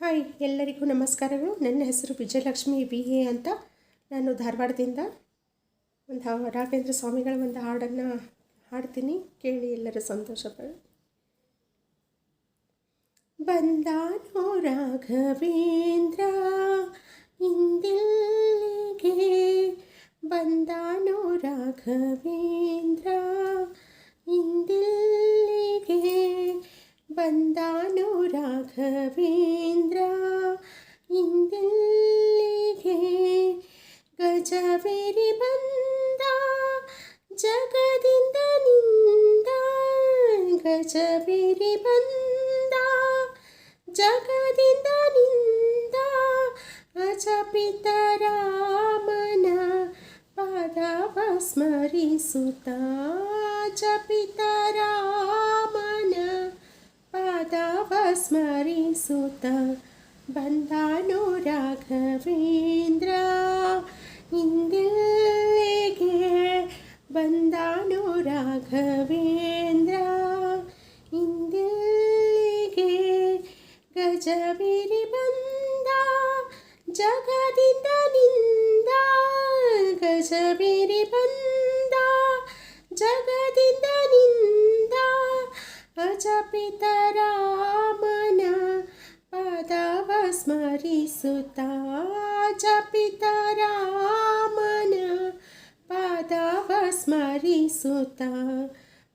Hi, ಎಲ್ಲರಿಗೂ ನಮಸ್ಕಾರಗಳು. ನನ್ನ ಹೆಸರು ವಿಜಯಲಕ್ಷ್ಮಿ ಬಿ ಎ ಅಂತ. ನಾನು ಧಾರವಾಡದಿಂದ. ಒಂದು ರಾಘವೇಂದ್ರ ಸ್ವಾಮಿಗಳ ಒಂದು ಹಾಡನ್ನು ಹಾಡ್ತೀನಿ. ಕೇಳಿ ಎಲ್ಲರೂ ಸಂತೋಷಗಳು ಬಂದಾನೋ ರಾಘವೇಂದ್ರ, ಇಂದಿಲ್ಲಿಗೆ. ಬಂದಾನೋ ರಾಘವೇಂದ್ರ, ಇಂದಿಲ್ಲಿಗೆ. ಬಂದಾನೋ राघवेंद्र इंदे राघवेन्द्रा इन्दे गजवेरि बन्दा जगदिन्दनिन्दा गजवेरि बन्दा जगदिन्दनिन्दा अच पितरामना पदा स्मरि सुता च पितरा स्मरी सुता बन्धानूराघवेन्द्रा इन्दे बन्धानू राघवेन्द्रा इन्दे गजबेरि बन्दा जगदि निन्दा। गजबेरी बन्दा जगदि निपिता ಸ್ಮರಿಸುತ್ತ ಜಪಿತ ರಾಮನ ಪಾದವ ಸ್ಮರಿಸುತ್ತ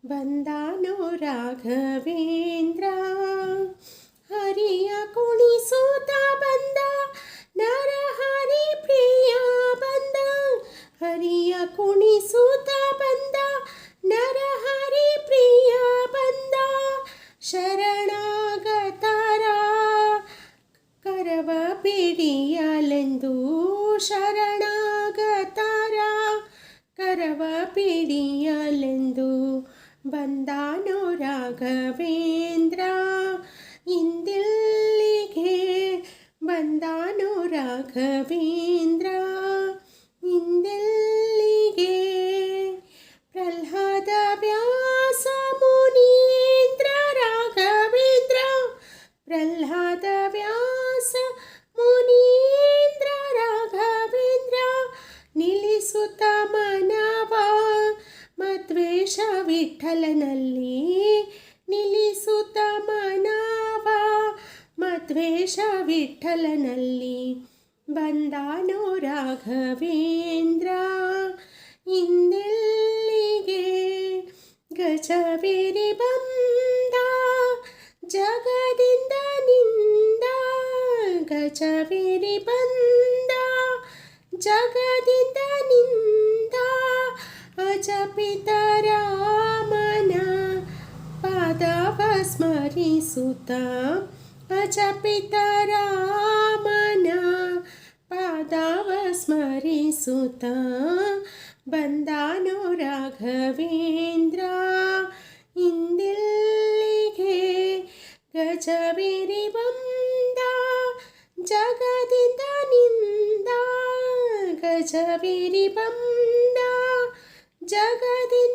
ಬಂದಾನು ರಾಘವೇಂದ್ರ ಹರಿಯ ಕುಣಿಸುತ್ತ ಬಂದ ಪಿಡಿಯಲೆಂದು ಶರಣಾಗತಾರ. ಕರವ ಪಿಡಿಯಲೆಂದು ಬಂದಾನೋ ರಾಘವೇಂದ್ರ. ಇಂದಿಲ್ಲಿಗೆ ಬಂದಾನೋ ರಾಘವೇಂದ್ರ. ವಿಠಲನಲ್ಲಿ ನಿಲ್ಲಿಸುತ್ತ ಮನವ ಮದ್ವೇಷ ವಿಠಲನಲ್ಲಿ ಬಂದಾನೋ ರಾಘವೇಂದ್ರ. ಇಂದೆಲ್ಲಿಗೆ ಗಜವೇರಿ ಬಂದ ಜಗದಿಂದ ನಿಂದ ಗಜವೇರಿ सुता। अजपिता रामना पादाव मन पादावस्मरिसुता बा नो राघवेन्द्रा इन्दिल्लिघे गजवेरी बन्दा जगति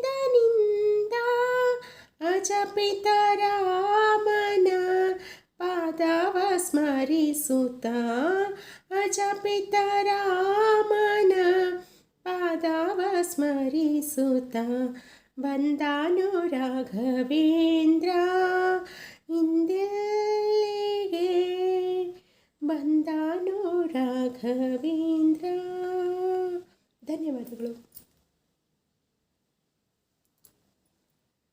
दनिन्द अजपितरा ಸ್ಮರಿಸುತ್ತ ಅಜಪಿತ ರಾಮನ ಪಾದವ ಸ್ಮರಿಸುತ್ತ ಬಂದಾನು ರಾಘವೇಂದ್ರ ಇಂದಿಲ್ಲಿಗೆ? ಬಂದಾನು ರಾಘವೇಂದ್ರ. ಧನ್ಯವಾದಗಳು.